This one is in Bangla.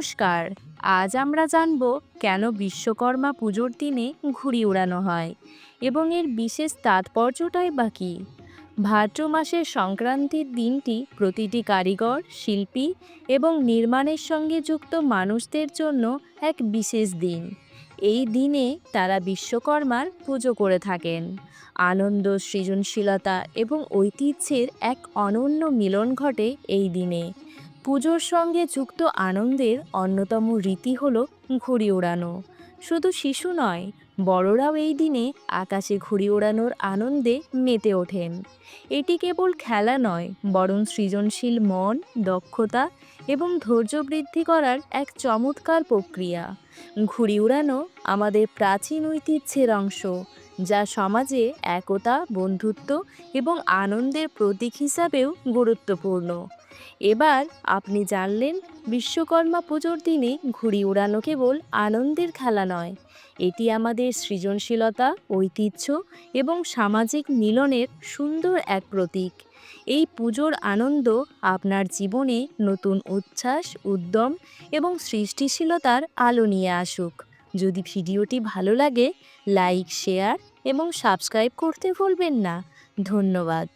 নমস্কার। আজ আমরা জানব কেন বিশ্বকর্মা পুজোর দিনে ঘুড়ি উড়ানো হয় এবং এর বিশেষ তাৎপর্যটাই বা কী? ভাদ্র মাসের সংক্রান্তির দিনটি প্রতিটি কারিগর, শিল্পী এবং নির্মাণের সঙ্গে যুক্ত মানুষদের জন্য এক বিশেষ দিন। এই দিনে তারা বিশ্বকর্মার পুজো করে থাকেন। আনন্দ, সৃজনশীলতা এবং ঐতিহ্যের এক অনন্য মিলন ঘটে এই দিনে। পুজোর সঙ্গে যুক্ত আনন্দের অন্যতম রীতি হল ঘুড়ি ওড়ানো। শুধু শিশু নয়, বড়রাও এই দিনে আকাশে ঘুড়ি ওড়ানোর আনন্দে মেতে ওঠেন। এটি কেবল খেলা নয়, বরং সৃজনশীল মন, দক্ষতা এবং ধৈর্য বৃদ্ধি করার এক চমৎকার প্রক্রিয়া। ঘুড়ি উড়ানো আমাদের প্রাচীন ঐতিহ্যের অংশ, যা সমাজে একতা, বন্ধুত্ব এবং আনন্দের প্রতীক হিসাবেও গুরুত্বপূর্ণ। এবার আপনি জানলেন বিশ্বকর্মা পুজোর দিনে ঘুড়ি উড়ানো কেবল আনন্দের খেলা নয়। এটি আমাদের সৃজনশীলতা, ঐতিহ্য এবং সামাজিক মিলনের সুন্দর এক প্রতীক। এই পুজোর আনন্দ আপনার জীবনে নতুন উচ্ছ্বাস, উদ্যম এবং সৃষ্টিশীলতার আলো নিয়ে আসুক। যদি ভিডিওটি ভালো লাগে, লাইক, শেয়ার এবং সাবস্ক্রাইব করতে ভুলবেন না। ধন্যবাদ।